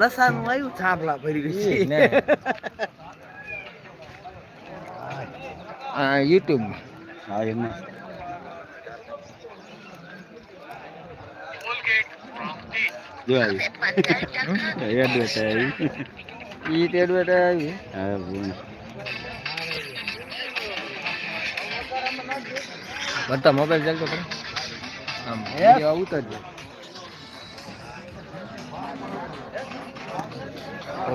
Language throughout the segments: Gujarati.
લસાનું આવ્યું છાપલા ભરી ગઈ. આ યુટ્યુબ હા એમ જો. આવી. એડવેટ આવી. ઈ એડવેટ આવી. હા બોલ. બધા મોબાઈલ ચાલતો ખરો? આમ વીડિયો ઉતરજો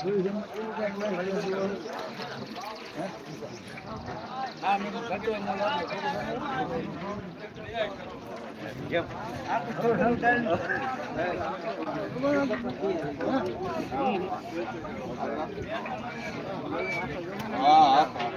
દાંત ફોનમાં ચાલુ હા હા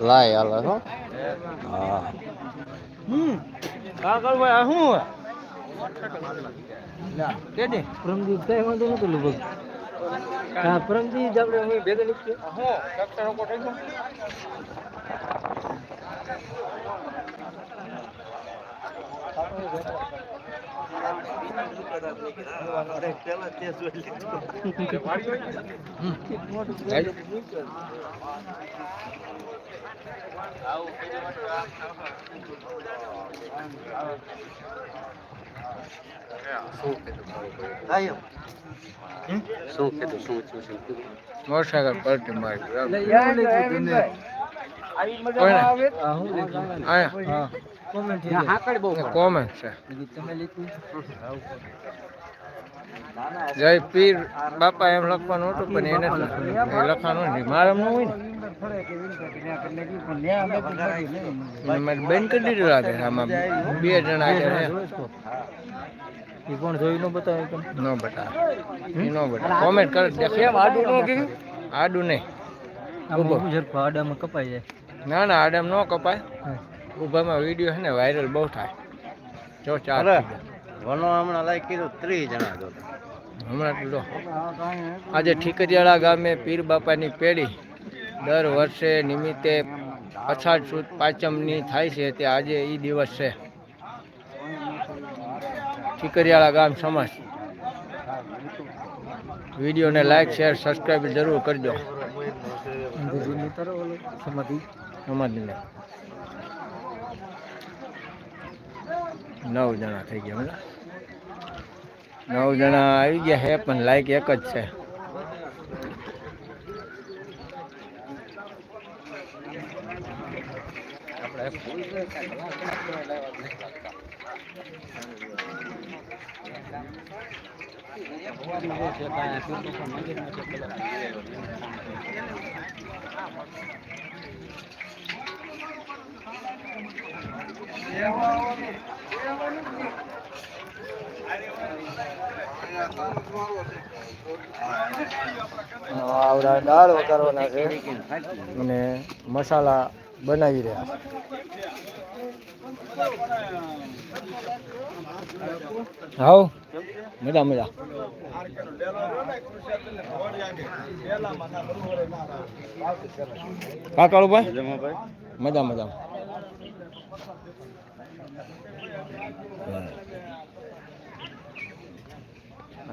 લાય હાલો હો. હા હમ. ભાઈ આ શું કે દે પ્રમદીપ કઈ વાંધો નતો લગભગ. હા પ્રમદીપ આપણે હું ભેગા નીકળ્યો હું ડોક્ટર ઓકો થઈ ગયો શું કીધું શું શું શું કીધું મોટરસાયકલ પલટી મારી આવી? મજા આવે આયા કોમેન્ટ છે. જય પીર બાપા એમ લખવાનું હતું પણ એને જ લખવાનું. લખવાનું નથી. મારે એમ હોય ને. બેન કરી દીધું લાગે આમાં બે જણા છે ને કોણ જોઈ નો બતાવે કેમ નો બતાવે. નો બતા કોમેન્ટ કરે. દેખ આડું નો કીધું આડું નહીં. આમાં કપાઈ જાય. ના ના આડમ નો કપાય. ઊભામાં વીડિયો છે ને વાયરલ બહુ થાય. જો ચાર. વનો હમણાં લાઈક કીધું ત્રીસ જણા જો. હમણાં તો આજે ઠીકરિયાળા ગામે પીર બાપાની પેઢી દર વર્ષે નિમિત્તે અષાઢ સુદ પાંચમની થાય છે તે આજે એ દિવસ છે. ઠીકરિયાળા ગામ સમાજ. વિડીયોને લાઈક શેર સબસ્ક્રાઈબ જરૂર કરજો. સમાધિ. સમાજને નવ જણા થઈ ગયા? નવ જણા આવી ગયા હે પણ લાઈક એક જ છે આવડા દાળ વઘારવાના છે અને મસાલા બનાવી રહ્યા છે. હાવ મજા મજા. કાકાળુભાઈ? મજા મજા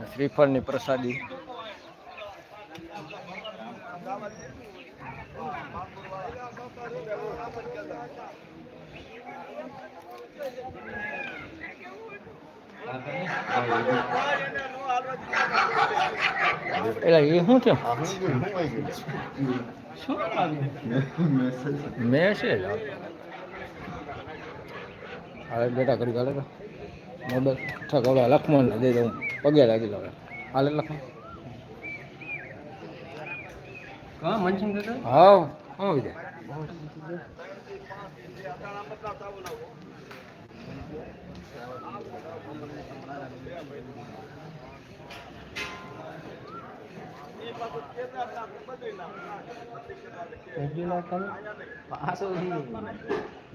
શ્રીફળની પ્રસાદી. એલા એ શું છે? મેસેજ? હવે બેટા કરી કાઢે મોબાઈલ ઠક હવે લખમણ દઈ દઉં પગે લાગી દઉં હાલે લખો હા મનસિંહ દાદા હા હા વિજય રેગ્યુલર તમે પાછો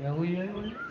એવું છે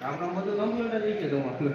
કામ બધું કમ્પ્યુટર થઈ ગયું તમારું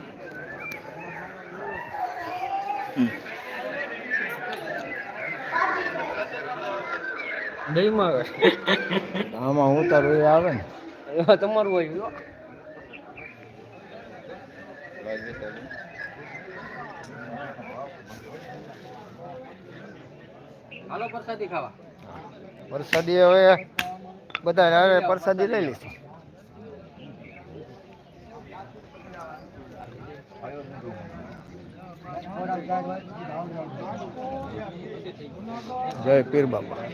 નહીં આવે આમાં હું તારું એ આવે ને? એવા તમારું હોય જો. હાલો પ્રસાદી ખાવા. પ્રસાદી હવે બધા પ્રસાદી લઈ લઈશું. જય પીર બાબા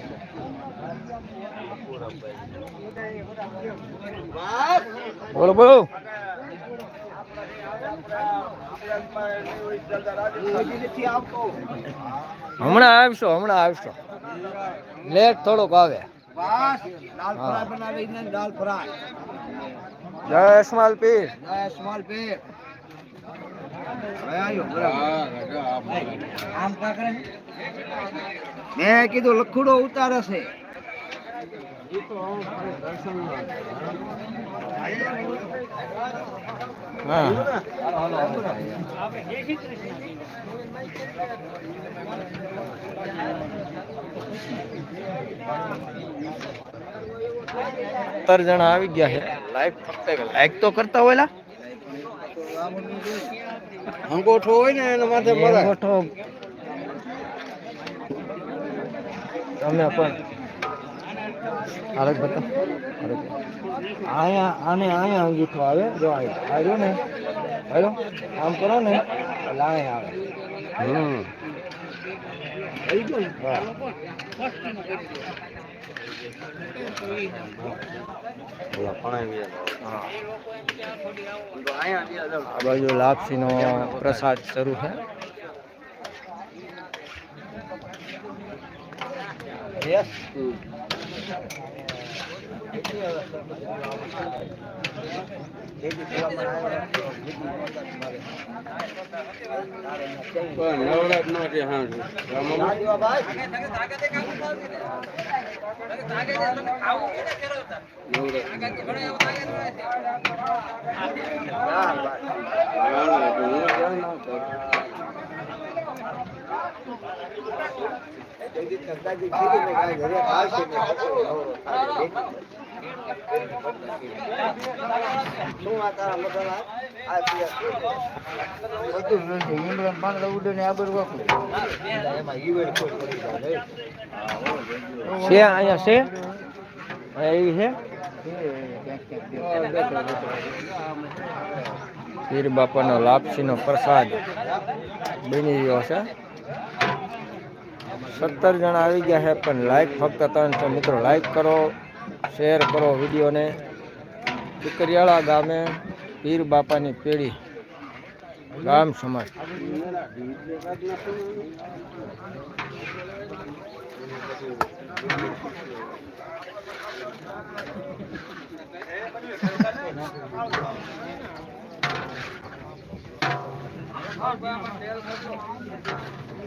બોલો બોલો. હમણાં આવશો હમણાં આવશો. લેટ થોડુંક આવે. જય સ્માલ પીર. મેં કીધું લખુડો ઉતારે છે. હા સત્તર જણા આવી ગયા છે. લાઈક લાઈક તો કરતા હોય અંગોઠો હોય ને એના માથે અંગૂઠો તમે પણ આરક બતા આરક. આયા આને આયા અંગૂઠો આવે જો આયો આવ્યો ને આવ્યો આમ કરો ને આયા આવે હમ હા. હા. આ બાજુ લાપસીનો પ્રસાદ શરૂ છે. યસ પણ ઘરે આવશે બધું નથી ઇમરાન પાંદડા અહીંયા છે એવી છે? પીર બાપાનો લાપસીનો પ્રસાદ બની રહ્યો છે. સત્તર જણા આવી ગયા છે, પણ લાઈક ફક્ત ત્રણસો મિત્રો લાઈક કરો. શેર કરો વિડીયોને. ટીકરિયાળા ગામે પીર બાપાની પેઢી ગામ સમાજ.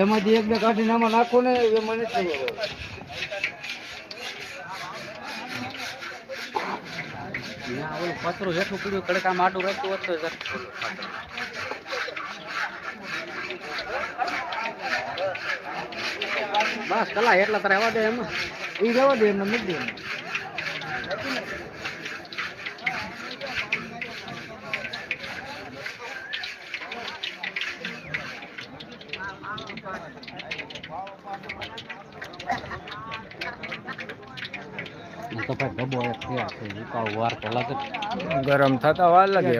એમાંથી એક બે કાઢી નામાં નાખો ને એમાં નથી ખબર. પતરું હેઠું પીડ્યું કડકા માટું રસ્તું હોત બસ કલા એટલા તારે આવા દે એમ એ રહેવા દે એમને મૂકી દે એમને. તો ભાઈ ડબ્બો એક થયા છે ઉકાળ વાર તો લાગે ગરમ થતા વાર લાગે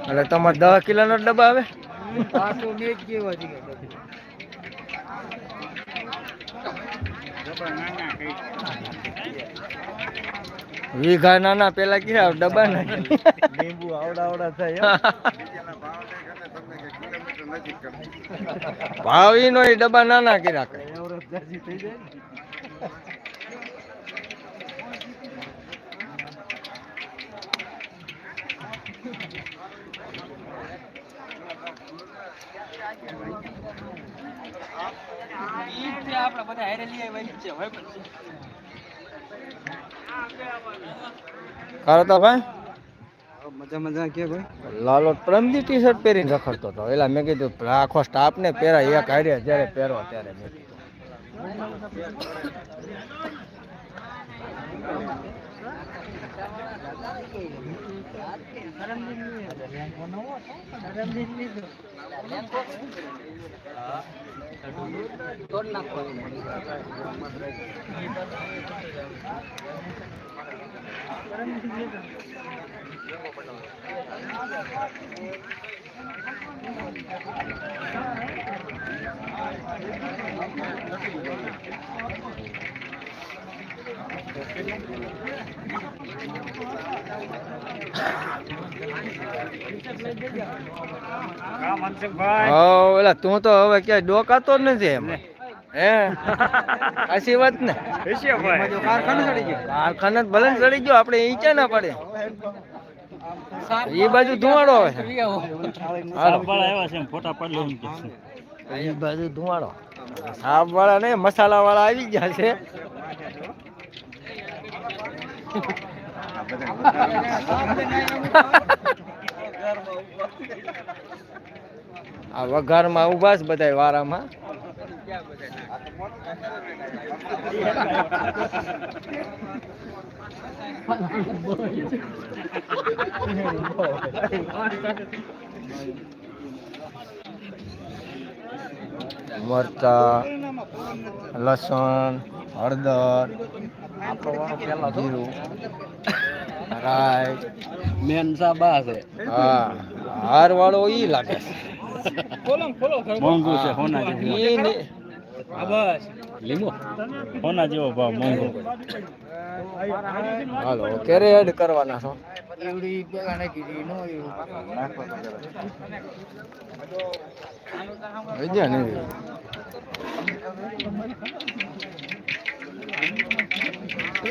એટલે તમારે દસ કિલોનો ડબ્બા આવે. વીઘા નાના પેલા ક્યાં ડબ્બા ના લીંબુ આવડા આવડા થાય ભાવ ઈ નો ડબ્બા નાના કર્યા આપણે બધા હારે લઈ આવ્યા છે હવે કારો તો ભાઈ? મજા મજા કે ભાઈ? લાલો પ્રમદી ટી શર્ટ પહેરીને રખડતો હતો. એટલે મેં કીધું આખો સ્ટાફ ને પહેરા એક હારે જ્યારે પહેરો ત્યારે મેં હા એલા તું તો હવે ક્યાંય ડોકાતો નથી એમ. હે? ને. એમાં જો કારખાને ગયો. કારખાના ભલે ને ચડી ગયો આપણે ઈંચા ના પડે? એ બાજુ ધુવાડો આવે. એ બાજુ ધુવાડો. સાપ વાળા ને મસાલા વાળા આવી ગયા છે. આ વઘારમાં ઊભા છે બધા વારામાં. મરચા લસણ હળદર જીરું રાઈટ મેન સાબા છે. હા હાર વાળો ઈ લાગે. મોંઘું છે હોના જેવું. ઈ બસ. લીંબુ હોના જેવો ભાવ મોંઘો. હાલો ક્યારે એડ કરવાના છો? એવડી પેલા નાખી દીધી નો એવું વિદ્યા નહીં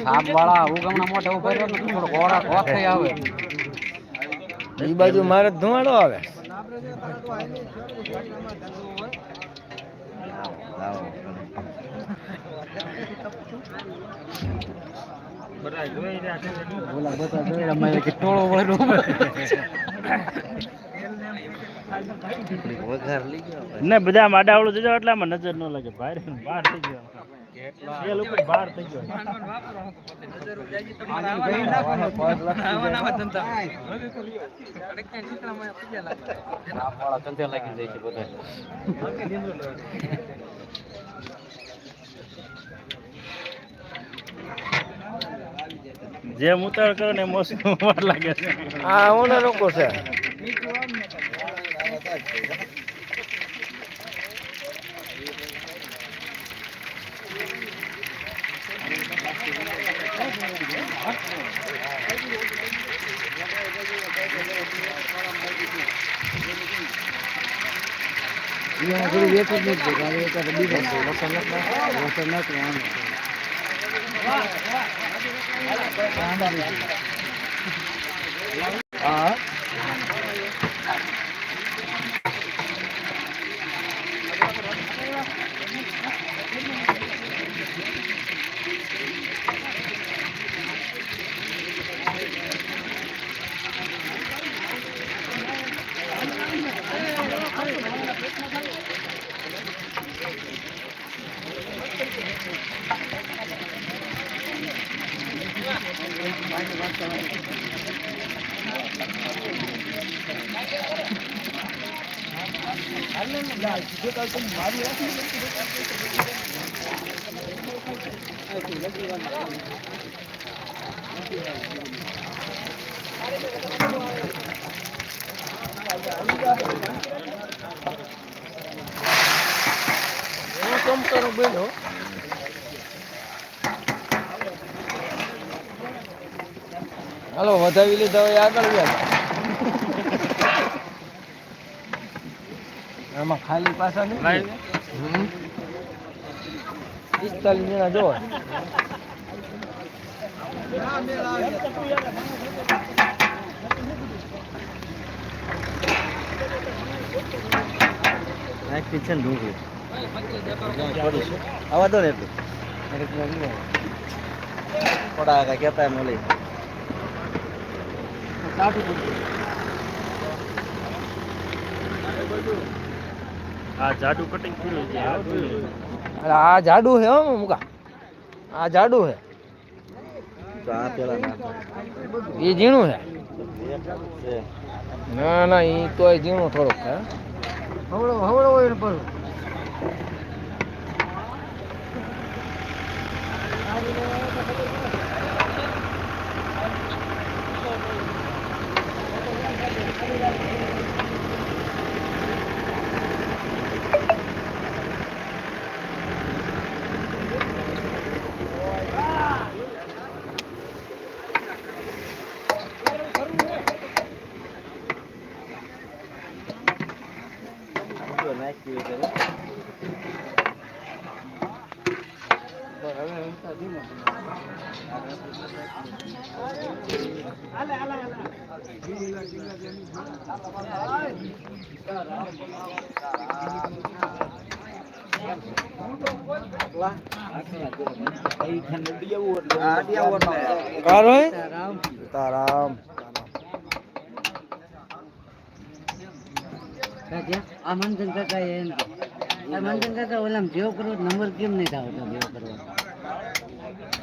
સાપ વાળા ઉગમણા મોઢે ઊભા રહ્યો ને થોડો ખોરાક વખતે આવે. ઈ બાજુ મારે જ ધુમાડો આવે. ઓલા બધા દોયડા મારે કે ટોળો વળો ને, બધા માડાવળું જજો એટલે આમાં નજર ન લાગે. બહાર બહાર થઈ ગયો થઈ જેમ ઉતાર કરો ને મોસમ લાગે છે. આ ઓના લોકો છે. અહીંયા થોડું વેચ જ નથી દેખાતું, હવે એકાદ બીજા છે. વસણ નથી નાખવાનું. હા હું કેમ કરું બેનો હાલો વધાવી લીધા હોય આગળ ગયા આમાં ખાલી પાછા નહીં. પિસ્તાલીસ જણા જો આવા દો ને એટલું થોડા આગળ કહેતા એમ લઈ આ જાડુ કટિંગ થયેલું છે અરે આ જાડુ હે હો મુકા. આ જાડુ હે તો આ પેલા એ ઝીણું હે ના ના એ તો ઝીણું થોડુંક હે હવળો હવળો હોય ને પર Thank you. હે તારામ આ મંથન કાકા એમ મંથન કાકા ઓલામ જેવો કરવો નંબર કેમ નહીં થાવ જેવો કરવો?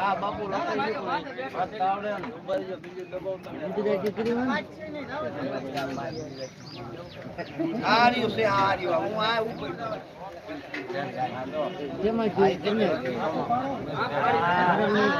હા બાપુ લખાઈ ગયું દીકરી? આ રહ્યું છે આ રહ્યું. હું આ ઉપર જેમાં જોઈએ તમે મારા નહીં